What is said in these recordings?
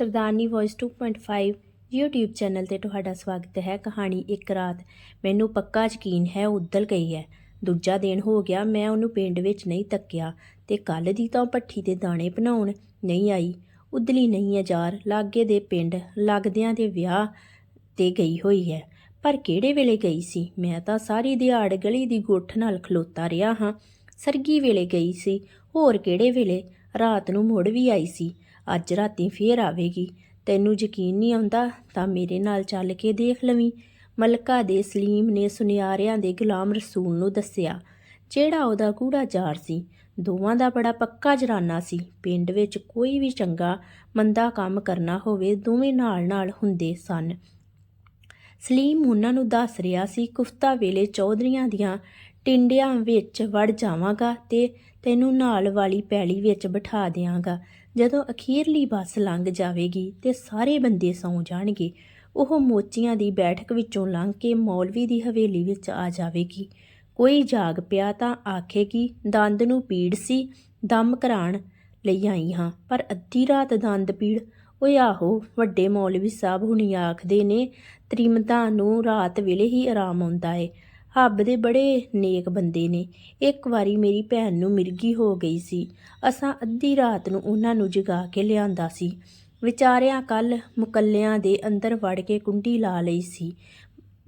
ਸਰਦਾਰਨੀ voice 2.5 YouTube channel ਤੇ ਤੁਹਾਡਾ ਸਵਾਗਤ ਹੈ ਕਹਾਣੀ ਇੱਕ ਰਾਤ। ਮੈਨੂੰ ਪੱਕਾ ਯਕੀਨ ਹੈ ਉਹ ਗਈ ਹੈ। ਦੂਜਾ ਦਿਨ ਹੋ ਗਿਆ, ਮੈਂ ਉਹਨੂੰ ਪਿੰਡ ਵਿੱਚ ਨਹੀਂ ਤੱਕਿਆ ਤੇ ਕੱਲ ਦੀ ਤਾਂ ਉਹ ਭੱਠੀ ਤੇ ਦਾਣੇ ਬਣਾਉਣ ਨਹੀਂ ਆਈ। ਉਦਲੀ ਨਹੀਂ ਹੈ ਯਾਰ, ਲਾਗੇ ਦੇ ਪਿੰਡ ਲੱਗਦਿਆਂ ਦੇ ਵਿਆਹ ਤੇ ਗਈ ਹੋਈ ਹੈ। ਪਰ ਕਿਹੜੇ ਵੇਲੇ ਗਈ ਸੀ? ਮੈਂ ਤਾਂ ਸਾਰੀ ਦਿਹਾੜ ਗਲੀ ਦੀ ਗੁੱਠ ਨਾਲ ਖਲੋਤਾ ਰਿਹਾ ਹਾਂ। ਸਰਗੀ ਵੇਲੇ ਗਈ ਸੀ। ਹੋਰ ਕਿਹੜੇ ਵੇਲੇ? ਰਾਤ ਨੂੰ ਮੁੜ ਵੀ ਆਈ ਸੀ। ਅੱਜ ਰਾਤੀ ਫੇਰ ਆਵੇਗੀ। ਤੈਨੂੰ ਯਕੀਨ ਨਹੀਂ ਆਉਂਦਾ ਤਾਂ ਮੇਰੇ ਨਾਲ ਚੱਲ ਕੇ ਦੇਖ ਲਵੀਂ। ਮਲਕਾ ਦੇ ਸਲੀਮ ਨੇ ਸੁਨਿਆਰਿਆਂ ਦੇ ਗੁਲਾਮ ਰਸੂਲ ਨੂੰ ਦੱਸਿਆ, ਜਿਹੜਾ ਉਹਦਾ ਗੂੜਾ ਜਾਰ ਸੀ। ਦੋਵਾਂ ਦਾ ਬੜਾ ਪੱਕਾ ਜਰਾਨਾ ਸੀ। ਪਿੰਡ ਵਿੱਚ ਕੋਈ ਵੀ ਚੰਗਾ, ਮੰਦਾ ਕੰਮ ਕਰਨਾ ਹੋਵੇ, ਦੋਵੇਂ ਨਾਲ ਨਾਲ ਹੁੰਦੇ ਸਨ। ਸਲੀਮ ਉਹਨਾਂ ਨੂੰ ਦੱਸ ਰਿਹਾ ਸੀ, ਕੁਫਤਾ ਵੇਲੇ ਚੌਧਰੀਆਂ ਦੀਆਂ ਟਿੰਡਿਆਂ ਵਿੱਚ ਵੜ ਜਾਵਾਂਗਾ ਤੇ ਤੈਨੂੰ ਨਾਲ ਵਾਲੀ ਪੈਲੀ ਵਿੱਚ ਬਿਠਾ ਦਿਆਂਗਾ। ਜਦੋਂ ਅਖੀਰਲੀ ਬੱਸ ਲੰਘ ਜਾਵੇਗੀ ਤੇ ਸਾਰੇ ਬੰਦੇ ਸੌਂ ਜਾਣਗੇ, ਉਹ ਮੋਚੀਆਂ ਦੀ ਬੈਠਕ ਵਿੱਚੋਂ ਲੰਘ ਕੇ ਮੌਲਵੀ ਦੀ ਹਵੇਲੀ ਵਿੱਚ ਆ ਜਾਵੇਗੀ। ਕੋਈ ਜਾਗ ਪਿਆ ਤਾਂ ਆਖੇਗੀ ਦੰਦ ਨੂੰ ਪੀੜ ਸੀ, ਦਮ ਕਰਾਣ ਲਈ ਆਈ ਹਾਂ, ਪਰ ਅੱਧੀ ਰਾਤ ਦੰਦ ਪੀੜ। ਓਏ ਆਹੋ, ਵੱਡੇ ਮੌਲਵੀ ਸਾਹਿਬ ਹੁਣੀ ਆਖਦੇ ਨੇ, ਤ੍ਰਿਮਤਾਂ ਨੂੰ ਰਾਤ ਵੇਲੇ ਹੀ ਆਰਾਮ ਆਉਂਦਾ ਏ। ਹੱਬ ਦੇ ਬੜੇ ਨੇਕ ਬੰਦੇ ਨੇ। ਇੱਕ ਵਾਰੀ ਮੇਰੀ ਭੈਣ ਨੂੰ ਮਿਰਗੀ ਹੋ ਗਈ ਸੀ। ਅਸਾਂ ਅੱਧੀ ਰਾਤ ਨੂੰ ਉਹਨਾਂ ਨੂੰ ਜਗਾ ਕੇ ਲਿਆਂਦਾ ਸੀ। ਵਿਚਾਰਿਆਂ ਕੱਲ ਮੁਕੱਲਿਆਂ ਦੇ ਅੰਦਰ ਵੜ ਕੇ ਕੁੰਡੀ ਲਾ ਲਈ ਸੀ।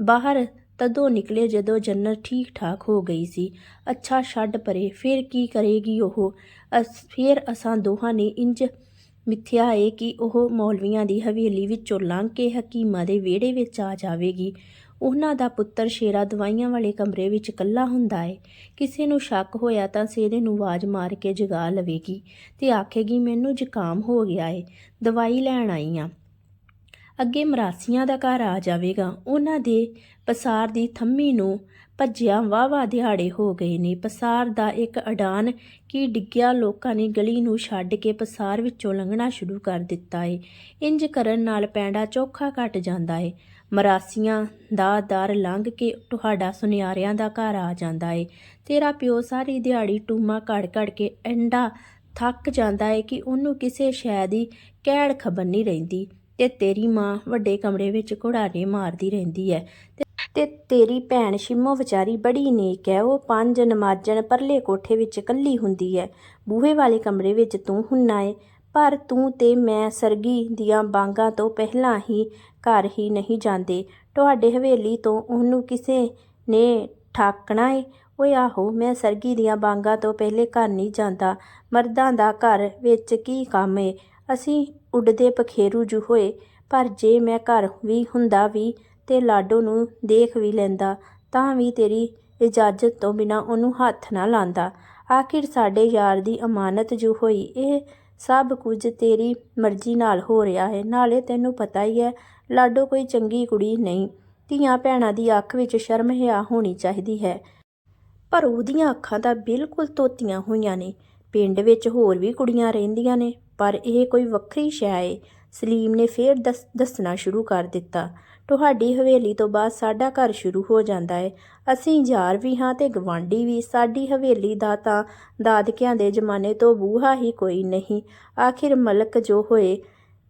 ਬਾਹਰ ਤਦੋਂ ਨਿਕਲੇ ਜਦੋਂ ਜੰਨਤ ਠੀਕ ਠਾਕ ਹੋ ਗਈ ਸੀ। ਅੱਛਾ ਛੱਡ ਪਰੇ, ਫਿਰ ਕੀ ਕਰੇਗੀ ਉਹ? ਅਸ, ਫਿਰ ਅਸਾਂ ਦੋਹਾਂ ਨੇ ਇੰਜ ਮਿੱਥਿਆ ਏ ਕਿ ਉਹ ਮੌਲਵੀਆਂ ਦੀ ਹਵੇਲੀ ਵਿੱਚੋਂ ਲੰਘ ਕੇ ਹਕੀਮਾਂ ਦੇ ਵਿਹੜੇ ਵਿੱਚ ਆ ਜਾਵੇਗੀ। ਉਹਨਾਂ ਦਾ ਪੁੱਤਰ ਸ਼ੇਰਾ ਦਵਾਈਆਂ ਵਾਲੇ ਕਮਰੇ ਵਿੱਚ ਇਕੱਲਾ ਹੁੰਦਾ ਏ। ਕਿਸੇ ਨੂੰ ਸ਼ੱਕ ਹੋਇਆ ਤਾਂ ਸਿਹਰੇ ਨੂੰ ਆਵਾਜ਼ ਮਾਰ ਕੇ ਜਗਾ ਲਵੇਗੀ ਤੇ ਆਖੇਗੀ, ਮੈਨੂੰ ਜ਼ੁਕਾਮ ਹੋ ਗਿਆ ਏ, ਦਵਾਈ ਲੈਣ ਆਈ ਆ। ਅੱਗੇ ਮਰਾਸੀਆਂ ਦਾ ਘਰ ਆ ਜਾਵੇਗਾ। ਉਹਨਾਂ ਦੇ ਪਸਾਰ ਦੀ ਥੰਮੀ ਨੂੰ ਭੱਜਿਆ ਵਾਵਾ ਦਿਹਾੜੇ ਹੋ ਗਏ ਨੇ। ਪਸਾਰ ਦਾ ਇੱਕ ਅਡਾਨ ਕੀ ਡਿੱਗਿਆ ਲੋਕਾਂ ਨੇ ਗਲੀ ਨੂੰ ਛੱਡ ਕੇ ਪਸਾਰ ਵਿੱਚੋਂ ਲੰਘਣਾ ਸ਼ੁਰੂ ਕਰ ਦਿੱਤਾ ਏ। ਇੰਜ ਕਰਨ ਨਾਲ ਪੈਂਡਾ ਚੋਖਾ ਘਟ ਜਾਂਦਾ ਏ। ਮਰਾਸੀਆਂ ਦਾ ਦਰ ਲੰਘ ਕੇ ਤੁਹਾਡਾ ਸੁਨਿਆਰਿਆਂ ਦਾ ਘਰ ਆ ਜਾਂਦਾ ਏ। ਤੇਰਾ ਪਿਓ ਸਾਰੀ ਦਿਹਾੜੀ ਟੂਮਾ ਘੜ ਘੜ ਕੇ ਐਂਡਾ ਥੱਕ ਜਾਂਦਾ ਏ ਕਿ ਉਹਨੂੰ ਕਿਸੇ ਸ਼ੈ ਦੀ ਕਹਿੜ ਖਬਰ ਨਹੀਂ ਰਹਿੰਦੀ ਤੇ ਤੇਰੀ ਮਾਂ ਵੱਡੇ ਕਮਰੇ ਵਿੱਚ ਘੁੜਾਰੇ ਮਾਰਦੀ ਰਹਿੰਦੀ ਹੈ ਤੇ ਤੇਰੀ ਭੈਣ ਸ਼ਿਮੋ ਵਿਚਾਰੀ ਬੜੀ ਨੇਕ ਹੈ। ਉਹ ਪੰਜ ਨਮਾਜ਼ਣ ਪਰਲੇ ਕੋਠੇ ਵਿੱਚ ਇਕੱਲੀ ਹੁੰਦੀ ਹੈ। ਬੂਹੇ ਵਾਲੇ ਕਮਰੇ ਵਿੱਚ ਤੂੰ ਹੁੰਨਾ ਏ। ਪਰ ਤੂੰ ਤੇ ਮੈਂ ਸਰਗੀ ਦੀਆਂ ਬਾਂਗਾਂ ਤੋਂ ਪਹਿਲਾਂ ਹੀ ਘਰ ਹੀ ਨਹੀਂ ਜਾਂਦੇ। ਤੁਹਾਡੇ ਹਵੇਲੀ ਤੋਂ ਉਹਨੂੰ ਕਿਸੇ ਨੇ ਠਾਕਣਾ ਏ। ਓਏ ਆਹੋ, ਮੈਂ ਸਰਗੀ ਦੀਆਂ ਬਾਂਗਾਂ ਤੋਂ ਪਹਿਲੇ ਘਰ ਨਹੀਂ ਜਾਂਦਾ। ਮਰਦਾਂ ਦਾ ਘਰ ਵਿੱਚ ਕੀ ਕੰਮ ਏ? ਅਸੀਂ ਉੱਡਦੇ ਪਖੇਰੂ ਜੂ ਹੋਏ। ਪਰ ਜੇ ਮੈਂ ਘਰ ਵੀ ਹੁੰਦਾ ਵੀ ਤੇ ਲਾਡੋ ਨੂੰ ਦੇਖ ਵੀ ਲੈਂਦਾ, ਤਾਂ ਵੀ ਤੇਰੀ ਇਜਾਜ਼ਤ ਤੋਂ ਬਿਨਾ ਉਹਨੂੰ ਹੱਥ ਨਾ ਲਾਂਦਾ। ਆਖਿਰ ਸਾਡੇ ਯਾਰ ਦੀ ਅਮਾਨਤ ਜੋ ਹੋਈ, ਇਹ ਸਭ ਕੁਝ ਤੇਰੀ ਮਰਜ਼ੀ ਨਾਲ ਹੋ ਰਿਹਾ ਹੈ। ਨਾਲੇ ਤੈਨੂੰ ਪਤਾ ਹੀ ਹੈ, ਲਾਡੋ ਕੋਈ ਚੰਗੀ ਕੁੜੀ ਨਹੀਂ। ਧੀਆਂ ਭੈਣਾਂ ਦੀ ਅੱਖ ਵਿੱਚ ਸ਼ਰਮ ਹਿਆ ਹੋਣੀ ਚਾਹੀਦੀ ਹੈ। ਪਰ ਉਹਦੀਆਂ ਅੱਖਾਂ ਤਾਂ ਬਿਲਕੁਲ ਤੋਤੀਆਂ ਹੋਈਆਂ ਨੇ। ਪਿੰਡ ਵਿੱਚ ਹੋਰ ਵੀ ਕੁੜੀਆਂ ਰਹਿੰਦੀਆਂ ਨੇ, ਪਰ ਇਹ ਕੋਈ ਵੱਖਰੀ ਸ਼ੈ ਏ। ਸਲੀਮ ਨੇ ਫੇਰ ਦੱਸ ਦੱਸਣਾ ਸ਼ੁਰੂ ਕਰ ਦਿੱਤਾ। ਤੁਹਾਡੀ ਹਵੇਲੀ ਤੋਂ ਬਾਅਦ ਸਾਡਾ ਘਰ ਸ਼ੁਰੂ ਹੋ ਜਾਂਦਾ ਹੈ ਅਸੀਂ ਯਾਰ ਵੀ ਹਾਂ ਤੇ ਗਵਾਂਢੀ ਵੀ। ਸਾਡੀ ਹਵੇਲੀ ਦਾ ਤਾਂ ਦਾਦਕਿਆਂ ਦੇ ਜ਼ਮਾਨੇ ਤੋਂ ਬੂਹਾ ਹੀ ਕੋਈ ਨਹੀਂ। ਆਖਿਰ ਮਲਕ ਜੋ ਹੋਏ,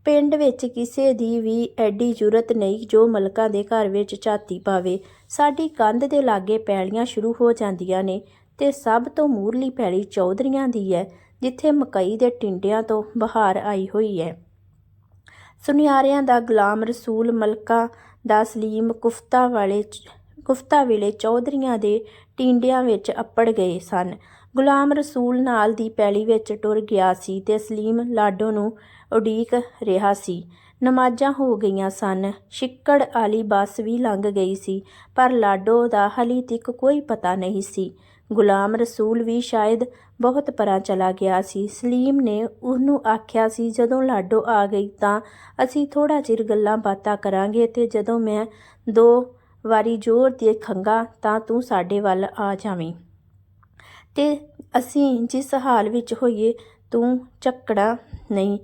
ਪਿੰਡ ਵਿੱਚ ਕਿਸੇ ਦੀ ਵੀ ਐਡੀ ਜ਼ਰੂਰਤ ਨਹੀਂ ਜੋ ਮਲਕਾਂ ਦੇ ਘਰ ਵਿੱਚ ਝਾਤੀ ਪਾਵੇ। ਸਾਡੀ ਕੰਧ ਦੇ ਲਾਗੇ ਪੈਲੀਆਂ ਸ਼ੁਰੂ ਹੋ ਜਾਂਦੀਆਂ ਨੇ ਤੇ ਸਭ ਤੋਂ ਮੂਰਲੀ ਪੈਲੀ ਚੌਧਰੀਆਂ ਦੀ ਹੈ, ਜਿੱਥੇ ਮਕਈ ਦੇ ਟਿੰਡਿਆਂ ਤੋਂ ਬਹਾਰ ਆਈ ਹੋਈ ਹੈ। ਸੁਨਿਆਰਿਆਂ ਦਾ ਗੁਲਾਮ ਰਸੂਲ ਮਲਕਾ ਦਾ ਸਲੀਮ ਕੁਫਤਾ ਵਾਲੇ ਕੁਫਤਾ ਵੇਲੇ ਚੌਧਰੀਆਂ ਦੇ ਟਿੰਡਿਆਂ ਵਿੱਚ ਅੱਪੜ ਗਏ ਸਨ। ਗੁਲਾਮ ਰਸੂਲ ਨਾਲ ਦੀ ਪੈਲੀ ਵਿੱਚ ਟੁਰ ਗਿਆ ਸੀ ਤੇ ਸਲੀਮ ਲਾਡੋ ਨੂੰ ਉਡੀਕ ਰਿਹਾ ਸੀ। ਨਮਾਜ਼ਾਂ ਹੋ ਗਈਆਂ ਸਨ। ਛਿੱਕੜ ਵਾਲੀ ਬੱਸ ਵੀ ਲੰਘ ਗਈ ਸੀ, ਪਰ ਲਾਡੋ ਦਾ ਹਲੀ ਤੱਕ ਕੋਈ ਪਤਾ ਨਹੀਂ ਸੀ। ਗੁਲਾਮ ਰਸੂਲ ਵੀ ਸ਼ਾਇਦ ਬਹੁਤ ਪਰਾਂ ਚਲਾ ਗਿਆ ਸੀ। ਸਲੀਮ ਨੇ ਉਹਨੂੰ ਆਖਿਆ ਸੀ, ਜਦੋਂ ਲਾਡੋ ਆ ਗਈ ਤਾਂ ਅਸੀਂ ਥੋੜਾ ਚਿਰ ਗੱਲਾਂ ਬਾਤਾਂ ਕਰਾਂਗੇ ਤੇ ਜਦੋਂ ਮੈਂ ਦੋ ਵਾਰੀ ਜ਼ੋਰ ਦੇ ਦੇਖਾਂਗਾ ਤਾਂ ਤੂੰ ਸਾਡੇ ਵੱਲ ਆ ਜਾਵੀਂ। ਤੇ ਅਸੀਂ ਜਿਸ ਹਾਲ ਵਿੱਚ ਹੋਈਏ, ਤੂੰ ਚੱਕੜਾ ਨਹੀਂ।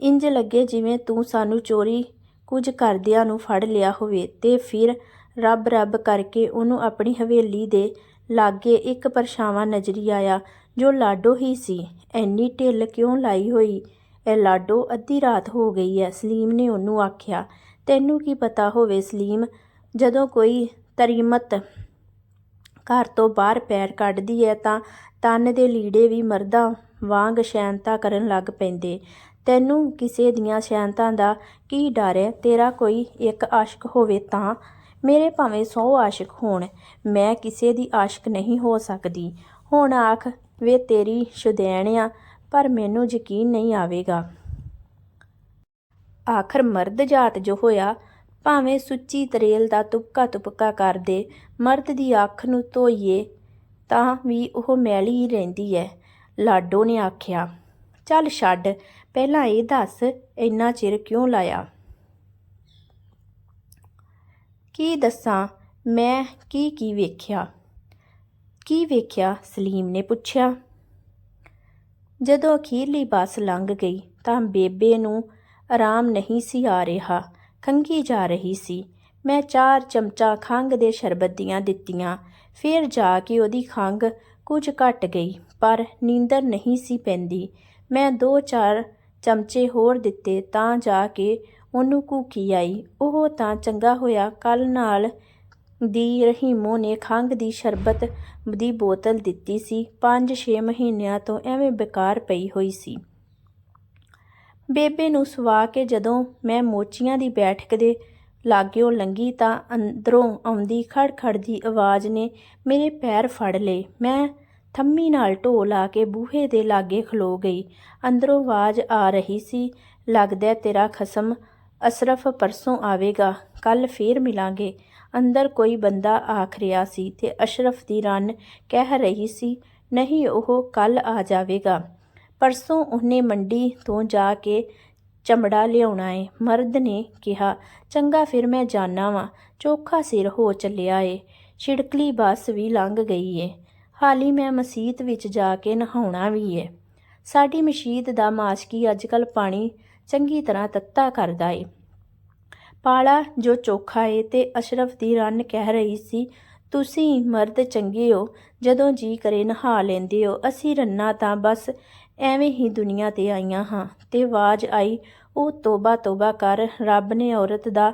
ਇੰਜ ਲੱਗੇ ਜਿਵੇਂ ਤੂੰ ਸਾਨੂੰ ਚੋਰੀ ਕੁਝ ਕਰਦਿਆਂ ਨੂੰ ਫੜ ਲਿਆ ਹੋਵੇ ਤੇ ਫਿਰ ਰੱਬ ਰੱਬ ਕਰਕੇ ਉਹਨੂੰ ਆਪਣੀ ਹਵੇਲੀ ਦੇ ਲਾਗੇ ਇੱਕ ਪਰਛਾਵਾਂ ਨਜ਼ਰੀ ਆਇਆ, ਜੋ ਲਾਡੋ ਹੀ ਸੀ। ਐਨੀ ਢਿੱਲ ਕਿਉਂ ਲਾਈ ਹੋਈ? ਇਹ ਲਾਡੋ ਅੱਧੀ ਰਾਤ ਹੋ ਗਈ ਹੈ ਸਲੀਮ ਨੇ ਉਹਨੂੰ ਆਖਿਆ, ਤੈਨੂੰ ਕੀ ਪਤਾ ਹੋਵੇ ਸਲੀਮ, ਜਦੋਂ ਕੋਈ ਤਰੀਮਤ ਘਰ ਤੋਂ ਬਾਹਰ ਪੈਰ ਕੱਢਦੀ ਹੈ ਤਾਂ ਤਨ ਦੇ ਲੀੜੇ ਵੀ ਮਰਦਾਂ ਵਾਂਗ ਸ਼ੈਨਤਾ ਕਰਨ ਲੱਗ ਪੈਂਦੇ। ਤੈਨੂੰ ਕਿਸੇ ਦੀਆਂ ਸ਼ੈਨਤਾਂ ਦਾ ਕੀ ਡਰ ਹੈ ਤੇਰਾ ਕੋਈ ਇੱਕ ਆਸ਼ਕ ਹੋਵੇ ਤਾਂ ਮੇਰੇ ਭਾਵੇਂ ਸੌ ਆਸ਼ਕ ਹੋਣ, ਮੈਂ ਕਿਸੇ ਦੀ ਆਸ਼ਕ ਨਹੀਂ ਹੋ ਸਕਦੀ। ਹੁਣ ਆਖ, ਵੇ ਤੇਰੀ ਸ਼ੁਦੈਣ ਆ ਪਰ ਮੈਨੂੰ ਯਕੀਨ ਨਹੀਂ ਆਵੇਗਾ। ਆਖਰ ਮਰਦ ਜਾਤ ਜੋ ਹੋਇਆ, ਭਾਵੇਂ ਸੁੱਚੀ ਤਰੇਲ ਦਾ ਤੁਪਕਾ ਤੁਪਕਾ ਕਰਦੇ, ਮਰਦ ਦੀ ਅੱਖ ਨੂੰ ਧੋਈਏ, ਤਾਂ ਵੀ ਉਹ ਮੈਲੀ ਹੀ ਰਹਿੰਦੀ ਹੈ ਲਾਡੋ ਨੇ ਆਖਿਆ। ਚੱਲ ਛੱਡ, ਪਹਿਲਾਂ ਇਹ ਦੱਸ, ਇੰਨਾ ਚਿਰ ਕਿਉਂ ਲਾਇਆ? ਕੀ ਦੱਸਾਂ? ਮੈਂ ਕੀ ਕੀ ਵੇਖਿਆ? ਕੀ ਵੇਖਿਆ? ਸਲੀਮ ਨੇ ਪੁੱਛਿਆ। ਜਦੋਂ ਅਖੀਰਲੀ ਬੱਸ ਲੰਘ ਗਈ ਤਾਂ ਬੇਬੇ ਨੂੰ ਆਰਾਮ ਨਹੀਂ ਸੀ ਆ ਰਿਹਾ। ਖੰਗੀ ਜਾ ਰਹੀ ਸੀ। ਮੈਂ ਚਾਰ ਚਮਚਾ ਖੰਗ ਦੇ ਸ਼ਰਬਤ ਦੀਆਂ ਦਿੱਤੀਆਂ। ਫਿਰ ਜਾ ਕੇ ਉਹਦੀ ਖੰਗ ਕੁਝ ਘਟ ਗਈ, ਪਰ ਨੀਂਦਰ ਨਹੀਂ ਸੀ ਪੈਂਦੀ। ਮੈਂ ਦੋ ਚਾਰ ਚਮਚੇ ਹੋਰ ਦਿੱਤੇ ਤਾਂ ਜਾ ਕੇ ਉਹਨੂੰ ਘੂਕੀ ਆਈ। ਉਹ ਤਾਂ ਚੰਗਾ ਹੋਇਆ। ਕੱਲ੍ਹ ਨਾਲ ਦੀ ਰਹੀਮੋ ਨੇ ਖੰਘ ਦੀ ਸ਼ਰਬਤ ਦੀ ਬੋਤਲ ਦਿੱਤੀ ਸੀ। 5-6 ਮਹੀਨਿਆਂ ਤੋਂ ਐਵੇਂ ਬੇਕਾਰ ਪਈ ਹੋਈ ਸੀ। ਬੇਬੇ ਨੂੰ ਸੁਆ ਕੇ ਜਦੋਂ ਮੈਂ ਮੋਚੀਆਂ ਦੀ ਬੈਠਕ ਦੇ ਲਾਗਿਓ ਲੰਘੀ ਤਾਂ ਅੰਦਰੋਂ ਆਉਂਦੀ ਖੜ-ਖੜ ਦੀ ਆਵਾਜ਼ ਨੇ ਮੇਰੇ ਪੈਰ ਫੜ ਲਏ। ਮੈਂ ਥੰਮੀ ਨਾਲ ਢੋ ਲਾ ਕੇ ਬੂਹੇ ਦੇ ਲਾਗੇ ਖਲੋ ਗਈ। ਅੰਦਰੋਂ ਆਵਾਜ਼ ਆ ਰਹੀ ਸੀ, ਲੱਗਦਾ ਤੇਰਾ ਖਸਮ ਅਸ਼ਰਫ ਪਰਸੋਂ ਆਵੇਗਾ ਕੱਲ ਫੇਰ ਮਿਲਾਂਗੇ। ਅੰਦਰ ਕੋਈ ਬੰਦਾ ਆਖ ਰਿਹਾ ਸੀ ਤੇ ਅਸ਼ਰਫ ਦੀ ਰਨ ਕਹਿ ਰਹੀ ਸੀ, ਨਹੀਂ, ਉਹ ਕੱਲ ਆ ਜਾਵੇਗਾ। ਪਰਸੋਂ ਉਹਨੇ ਮੰਡੀ ਤੋਂ ਜਾ ਕੇ ਚਮੜਾ ਲਿਆਉਣਾ ਏ। ਮਰਦ ਨੇ ਕਿਹਾ, ਚੰਗਾ ਫਿਰ ਮੈਂ ਜਾਣਾ ਵਾਂ। ਚੋਖਾ ਸਿਰ ਹੋ ਚੱਲਿਆ ਏ। ਛਿੜਕਲੀ ਬੱਸ ਵੀ ਲੰਘ ਗਈ ਏ। ਹਾਲੀ ਮੈਂ ਮਸਜਿਦ ਵਿੱਚ ਜਾ ਕੇ ਨਹਾਉਣਾ ਵੀ ਏ। ਸਾਡੀ ਮਸਜਿਦ ਦਾ ਮਾਸ਼ਕੀ ਅੱਜਕੱਲ ਪਾਣੀ ਚੰਗੀ ਤਰ੍ਹਾਂ ਤੱਤਾ ਕਰਦਾ ਏ। ਪਾਲਾ, ਜੋ ਚੋਖਾ ਏ ਤੇ ਅਸ਼ਰਫ ਦੀ ਰਨ ਕਹਿ ਰਹੀ ਸੀ, ਤੁਸੀਂ ਮਰਦ ਚੰਗੇ ਹੋ, ਜਦੋਂ ਜੀ ਕਰੇ ਨਹਾ ਲੈਂਦੇ ਹੋ, ਅਸੀਂ ਰੰਨਾ ਤਾਂ ਬਸ ਐਵੇਂ ਹੀ ਦੁਨੀਆ ਤੇ ਆਈਆਂ ਹਾਂ। ਤੇ ਆਵਾਜ਼ ਆਈ, ਉਹ ਤੋਬਾ ਤੋਬਾ ਕਰ, ਰੱਬ ਨੇ ਔਰਤ ਦਾ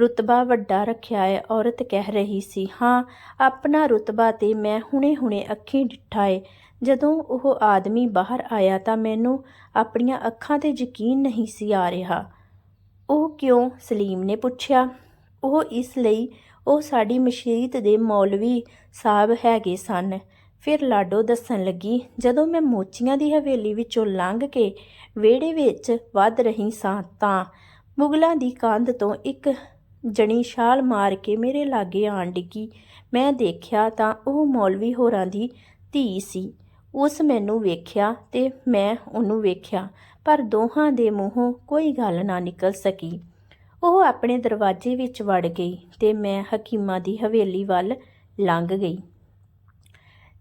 ਰੁਤਬਾ ਵੱਡਾ ਰੱਖਿਆ ਹੈ ਔਰਤ ਕਹਿ ਰਹੀ ਸੀ, ਹਾਂ, ਆਪਣਾ ਰੁਤਬਾ ਤੇ ਮੈਂ ਹੁਣੇ-ਹੁਣੇ ਅੱਖੀਂ ਡਿੱਠਾ ਏ। ਜਦੋਂ ਉਹ ਆਦਮੀ ਬਾਹਰ ਆਇਆ ਤਾਂ ਮੈਨੂੰ ਆਪਣੀਆਂ ਅੱਖਾਂ ਤੇ ਯਕੀਨ ਨਹੀਂ ਸੀ ਆ ਰਿਹਾ। ਉਹ ਕਿਉਂ? ਸਲੀਮ ਨੇ ਪੁੱਛਿਆ। ਉਹ ਇਸ ਲਈ ਉਹ ਸਾਡੀ ਮਸ਼ੀਤ ਦੇ ਮੌਲਵੀ ਸਾਹਿਬ ਹੈਗੇ ਸਨ। ਫਿਰ ਲਾਡੋ ਦੱਸਣ ਲੱਗੀ, ਜਦੋਂ ਮੈਂ ਮੋਚੀਆਂ ਦੀ ਹਵੇਲੀ ਵਿੱਚੋਂ ਲੰਘ ਕੇ ਵਿਹੜੇ ਵਿੱਚ ਵੱਧ ਰਹੀ ਸਾਂ ਤਾਂ ਮੁਗਲਾਂ ਦੀ ਕੰਧ ਤੋਂ ਇੱਕ ਜਣੀ ਛਾਲ ਮਾਰ ਕੇ ਮੇਰੇ ਲਾਗੇ ਆਣ ਡਿੱਗੀ। ਮੈਂ ਦੇਖਿਆ ਤਾਂ ਉਹ ਮੌਲਵੀ ਹੋਰਾਂ ਦੀ ਧੀ ਸੀ। ਉਸ ਮੈਨੂੰ ਵੇਖਿਆ ਤੇ ਮੈਂ ਉਹਨੂੰ ਵੇਖਿਆ, ਪਰ ਦੋਹਾਂ ਦੇ ਮੂੰਹੋਂ ਕੋਈ ਗੱਲ ਨਾ ਨਿਕਲ ਸਕੀ। ਉਹ ਆਪਣੇ ਦਰਵਾਜ਼ੇ ਵਿੱਚ ਵੜ ਗਈ ਤੇ ਮੈਂ ਹਕੀਮਾ ਦੀ ਹਵੇਲੀ ਵੱਲ ਲੰਘ ਗਈ।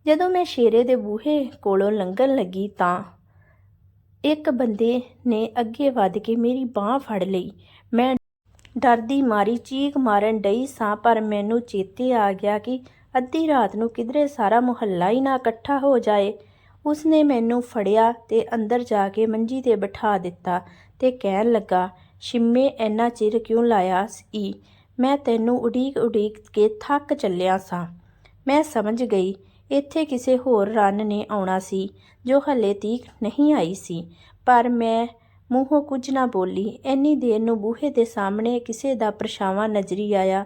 ਜਦੋਂ ਮੈਂ ਸ਼ੇਰੇ ਦੇ ਬੂਹੇ ਕੋਲੋਂ ਲੰਘਣ ਲੱਗੀ ਤਾਂ ਇੱਕ ਬੰਦੇ ਨੇ ਅੱਗੇ ਵੱਧ ਕੇ ਮੇਰੀ ਬਾਹ ਫੜ ਲਈ। ਮੈਂ ਡਰਦੀ ਮਾਰੀ ਚੀਕ ਮਾਰਨ ਡਈ ਸਾਂ, ਪਰ ਮੈਨੂੰ ਚੇਤੇ ਆ ਗਿਆ ਕਿ ਅੱਧੀ ਰਾਤ ਨੂੰ ਕਿਧਰੇ ਸਾਰਾ ਮੁਹੱਲਾ ਹੀ ਨਾ ਇਕੱਠਾ ਹੋ ਜਾਏ। ਉਸਨੇ ਮੈਨੂੰ ਫੜਿਆ ਤੇ ਅੰਦਰ ਜਾ ਕੇ ਮੰਜੀ ਤੇ ਬਿਠਾ ਦਿੱਤਾ ਤੇ ਕਹਿਣ ਲੱਗਾ, ਸ਼ਿੰਮੇ, ਇੰਨਾ ਚਿਰ ਕਿਉਂ ਲਾਇਆ ਸੀ? ਮੈਂ ਤੈਨੂੰ ਉਡੀਕ ਉਡੀਕ ਕੇ ਥੱਕ ਚੱਲਿਆ ਸਾਂ। ਮੈਂ ਸਮਝ ਗਈ, ਇੱਥੇ ਕਿਸੇ ਹੋਰ ਰਨ ਨੇ ਆਉਣਾ ਸੀ, ਜੋ ਹਲੇ ਤੀਕ ਨਹੀਂ ਆਈ ਸੀ। ਪਰ ਮੈਂ ਮੂੰਹੋਂ ਕੁਝ ਨਾ ਬੋਲੀ। ਇੰਨੀ ਦੇਰ ਨੂੰ ਬੂਹੇ ਦੇ ਸਾਹਮਣੇ ਕਿਸੇ ਦਾ ਪਰਛਾਵਾਂ ਨਜ਼ਰੀ ਆਇਆ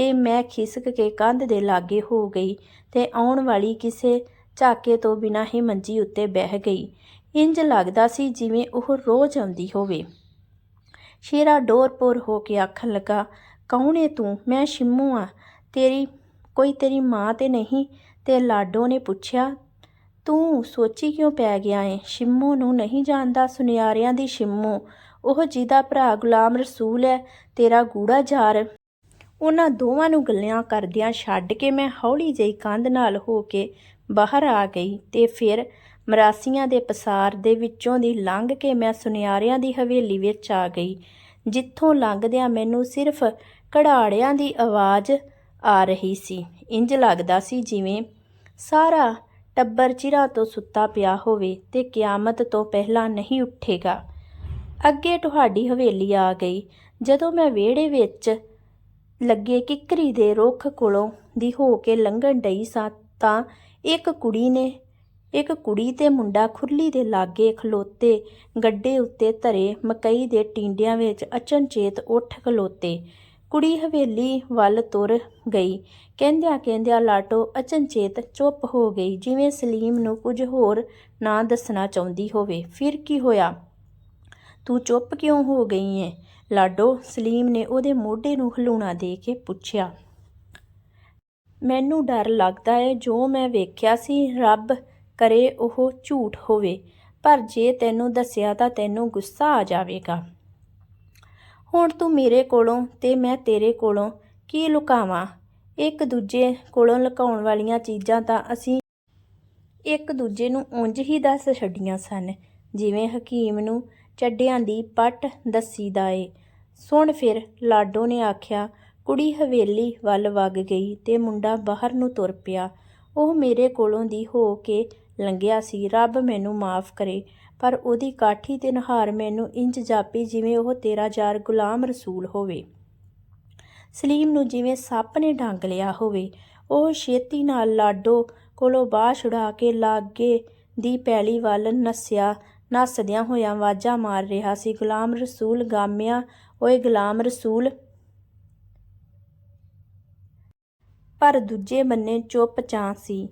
ਤੇ ਮੈਂ ਖਿਸਕ ਕੇ ਕੰਧ ਦੇ ਲਾਗੇ ਹੋ ਗਈ ਤੇ ਆਉਣ ਵਾਲੀ ਕਿਸੇ ਝਾਕੇ ਤੋਂ ਬਿਨਾਂ ਹੀ ਮੰਜੀ ਉੱਤੇ ਬਹਿ ਗਈ। ਇੰਜ ਲੱਗਦਾ ਸੀ ਜਿਵੇਂ ਉਹ ਰੋਜ਼ ਆਉਂਦੀ ਹੋਵੇ। ਸ਼ੇਰਾ ਡੋਰਪੋਰ ਹੋ ਕੇ ਆਖਣ ਲੱਗਾ, ਕੌਣ ਏ ਤੂੰ? ਮੈਂ ਸ਼ਿੰਮੂ ਆ। ਤੇਰੀ, ਕੋਈ ਤੇਰੀ ਮਾਂ ਤੇ ਨਹੀਂ, ਤੇ ਲਾਡੋ ਨੇ ਪੁੱਛਿਆ, ਤੂੰ ਸੋਚੀ ਕਿਉਂ ਪੈ ਗਿਆ ਏ? ਸ਼ਿੰਮੂ ਨੂੰ ਨਹੀਂ ਜਾਣਦਾ ਸੁਨਿਆਰਿਆਂ ਦੀ ਸ਼ਿੰਮੂ। ਉਹ ਜਿਹਦਾ ਭਰਾ ਗੁਲਾਮ ਰਸੂਲ ਹੈ ਤੇਰਾ ਗੂੜਾ ਜਾਰ। ਉਹਨਾਂ ਦੋਵਾਂ ਨੂੰ ਗੱਲਾਂ ਕਰਦਿਆਂ ਛੱਡ ਕੇ ਮੈਂ ਹੌਲੀ ਜਿਹੀ ਕੰਧ ਨਾਲ ਹੋ ਕੇ ਬਾਹਰ ਆ ਗਈ ਤੇ ਫਿਰ ਮਰਾਸੀਆਂ ਦੇ ਪਸਾਰ ਦੇ ਵਿੱਚੋਂ ਦੀ ਲੰਘ ਕੇ ਮੈਂ ਸੁਨਿਆਰਿਆਂ ਦੀ ਹਵੇਲੀ ਵਿੱਚ ਆ ਗਈ, ਜਿੱਥੋਂ ਲੰਘਦਿਆਂ ਮੈਨੂੰ ਸਿਰਫ ਕੜਾੜਿਆਂ ਦੀ ਆਵਾਜ਼ ਆ ਰਹੀ ਸੀ। ਇੰਜ ਲੱਗਦਾ ਸੀ ਜਿਵੇਂ ਸਾਰਾ ਟੱਬਰ ਚਿਰਾਂ ਤੋਂ ਸੁੱਤਾ ਪਿਆ ਹੋਵੇ ਤੇ ਕਿਆਮਤ ਤੋਂ ਪਹਿਲਾਂ ਨਹੀਂ ਉੱਠੇਗਾ। ਅੱਗੇ ਤੁਹਾਡੀ ਹਵੇਲੀ ਆ ਗਈ। ਜਦੋਂ ਮੈਂ ਵਿਹੜੇ ਵਿੱਚ ਲੱਗੇ ਕਿੱਕਰੀ ਦੇ ਰੁੱਖ ਕੋਲੋਂ ਦੀ ਹੋ ਕੇ ਲੰਘਣ ਡਈ ਸਾਂ ਤਾਂ ਇੱਕ ਕੁੜੀ ਨੇ, ਇੱਕ ਕੁੜੀ ਤੇ ਮੁੰਡਾ ਖੁਰਲੀ ਦੇ ਲਾਗੇ ਖਲੋਤੇ ਗੱਡੇ ਉੱਤੇ ਧਰੇ ਮਕਈ ਦੇ ਟਿੰਡਿਆਂ ਵਿੱਚ ਅਚਨਚੇਤ ਉੱਠ ਖਲੋਤੇ। ਕੁੜੀ ਹਵੇਲੀ ਵੱਲ ਤੁਰ ਗਈ। ਕਹਿੰਦਿਆਂ ਕਹਿੰਦਿਆਂ ਲਾਟੋ ਅਚਨਚੇਤ ਚੁੱਪ ਹੋ ਗਈ, ਜਿਵੇਂ ਸਲੀਮ ਨੂੰ ਕੁਝ ਹੋਰ ਨਾ ਦੱਸਣਾ ਚਾਹੁੰਦੀ ਹੋਵੇ। ਫਿਰ ਕੀ ਹੋਇਆ? ਤੂੰ ਚੁੱਪ ਕਿਉਂ ਹੋ ਗਈ ਏ? ਲਾਡੋ ਸਲੀਮ ਨੇ ਉਹਦੇ ਮੋਢੇ ਨੂੰ ਹਲੂਣਾ ਦੇ ਕੇ ਪੁੱਛਿਆ, ਮੈਨੂੰ ਡਰ ਲੱਗਦਾ ਹੈ ਜੋ ਮੈਂ ਵੇਖਿਆ ਸੀ, ਰੱਬ ਕਰੇ ਉਹ ਝੂਠ ਹੋਵੇ, ਪਰ ਜੇ ਤੈਨੂੰ ਦੱਸਿਆ ਤਾਂ ਤੈਨੂੰ ਗੁੱਸਾ ਆ ਜਾਵੇਗਾ। ਹੁਣ ਤੂੰ ਮੇਰੇ ਕੋਲੋਂ ਤੇ ਮੈਂ ਤੇਰੇ ਕੋਲੋਂ ਕੀ ਲੁਕਾਵਾਂ? ਇੱਕ ਦੂਜੇ ਕੋਲੋਂ ਲੁਕਾਉਣ ਵਾਲੀਆਂ ਚੀਜ਼ਾਂ ਤਾਂ ਅਸੀਂ ਇੱਕ ਦੂਜੇ ਨੂੰ ਉਂਝ ਹੀ ਦੱਸ ਛੱਡੀਆਂ ਸਨ, ਜਿਵੇਂ ਹਕੀਮ ਨੂੰ ਚੱਡਿਆਂ ਦੀ ਪੱਟ ਦੱਸੀਦਾ ਏ। ਸੁਣ ਫਿਰ ਲਾਡੋ ਨੇ ਆਖਿਆ, ਕੁੜੀ ਹਵੇਲੀ ਵੱਲ ਵਗ ਗਈ ਤੇ ਮੁੰਡਾ ਬਾਹਰ ਨੂੰ ਤੁਰ ਪਿਆ। ਉਹ ਮੇਰੇ ਕੋਲੋਂ ਦੀ ਹੋ ਕੇ ਲੰਘਿਆ ਸੀ। ਰੱਬ ਮੈਨੂੰ ਮਾਫ ਕਰੇ, ਪਰ ਉਹਦੀ ਕਾਠੀ ਤੇ ਨਹਾਰ ਮੈਨੂੰ ਇੰਜ ਜਾਪੀ ਜਿਵੇਂ ਉਹ ਤੇਰਾ ਯਾਰ ਗੁਲਾਮ ਰਸੂਲ ਹੋਵੇ। ਸਲੀਮ ਨੂੰ ਜਿਵੇਂ ਸੱਪ ਨੇ ਡੰਗ ਲਿਆ ਹੋਵੇ। ਉਹ ਛੇਤੀ ਨਾਲ ਲਾਡੋ ਕੋਲੋਂ ਬਾਹ ਛੁਡਾ ਕੇ ਲਾਗੇ ਦੀ ਪੈਲੀ ਵੱਲ ਨੱਸਿਆ। ਨੱਸਦਿਆਂ ਹੋਇਆਂ ਆਵਾਜ਼ਾਂ ਮਾਰ ਰਿਹਾ ਸੀ। ਗੁਲਾਮ ਰਸੂਲ ਗਾਮਿਆਂ ਓਏ ਗੁਲਾਮ ਰਸੂਲ। ਪਰ ਦੂਜੇ ਬੰਨੇ ਚੁੱਪ ਚਾਂ ਸੀ।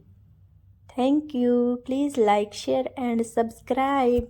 Thank you please like share and subscribe